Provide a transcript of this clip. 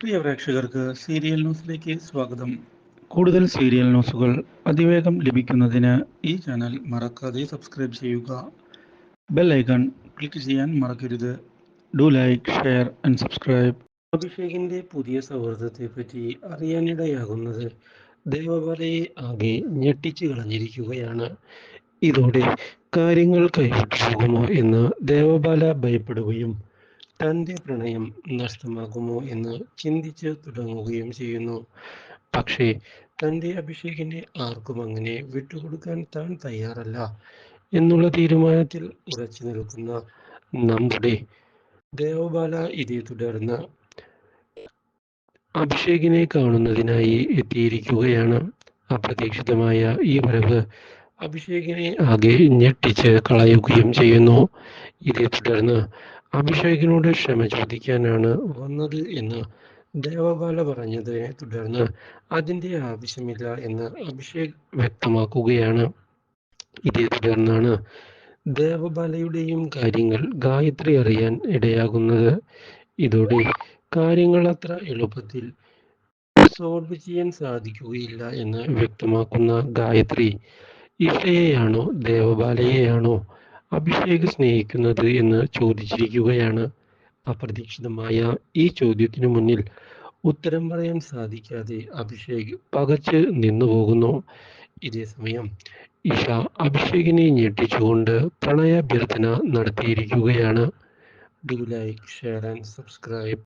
പ്രിയ പ്രേക്ഷകർക്ക് സീരിയൽ ന്യൂസിലേക്ക് സ്വാഗതം. കൂടുതൽ സീരിയൽ ന്യൂസുകൾ അതിവേഗം ലഭിക്കുന്നതിന് ഈ ചാനൽ മറക്കാതെ സബ്സ്ക്രൈബ് ചെയ്യുക. ബെൽ ഐക്കൺ ക്ലിക്ക് ചെയ്യാൻ മറക്കരുത്. Do like share and subscribe. അഭിഷേകിന്റെ പുതിയ സൗഹൃദത്തെ പറ്റി അറിയാനിടയാകുന്നത് ദേവബലയെ ആകെ ഞെട്ടിച്ചു കളഞ്ഞിരിക്കുകയാണ്. ഇതോടെ കാര്യങ്ങൾ കൈവിട്ടു പോകുമോ എന്ന് ദേവബാല ഭയപ്പെടുകയും തന്റെ പ്രണയം നഷ്ടമാകുമോ എന്ന് ചിന്തിച്ച് തുടങ്ങുകയും ചെയ്യുന്നു. പക്ഷേ തന്റെ അഭിഷേകിനെ ആർക്കും അങ്ങനെ വിട്ടുകൊടുക്കാൻ താൻ തയ്യാറല്ല എന്നുള്ള തീരുമാനത്തിൽ ഉറച്ചു നിൽക്കുന്ന നമ്മുടെ ദേവബാല ഇതേ തുടർന്ന് അഭിഷേകിനെ കാണുന്നതിനായി എത്തിയിരിക്കുകയാണ്. അപ്രതീക്ഷിതമായ ഈ വരവ് അഭിഷേകിനെ ആകെ ഞെട്ടിച്ച് കളയുകയും ചെയ്യുന്നു. ഇതേ തുടർന്ന് അഭിഷേകിനോട് ക്ഷമ ചോദിക്കാനാണ് വന്നത് എന്ന് ദേവബാല പറഞ്ഞതിനെ തുടർന്ന് അതിന്റെ ആവശ്യമില്ല എന്ന് അഭിഷേക് വ്യക്തമാക്കുകയാണ്. ഇതേ തുടർന്നാണ് ദേവബാലയുടെയും കാര്യങ്ങൾ ഗായത്രി അറിയാൻ ഇടയാകുന്നത്. ഇതോടെ കാര്യങ്ങൾ അത്ര എളുപ്പത്തിൽ സോൾവ് ചെയ്യാൻ സാധിക്കുകയില്ല എന്ന് വ്യക്തമാക്കുന്ന ഗായത്രി ഇഷയെയാണോ ദേവബാലയെയാണോ അഭിഷേക് സ്നേഹിക്കുന്നത് എന്ന് ചോദിച്ചിരിക്കുകയാണ് അപ്രതീക്ഷിതമായ ഈ ചോദ്യത്തിനു മുന്നിൽ ഉത്തരം പറയാൻ സാധിക്കാതെ അഭിഷേക് പകച്ച് നിന്നുപോകുന്നു ഇതേ സമയം ഇഷ അഭിഷേകിനെ ഞെട്ടിച്ചുകൊണ്ട് പ്രണയാഭ്യർത്ഥന നടത്തിയിരിക്കുകയാണ്. Do like share and subscribe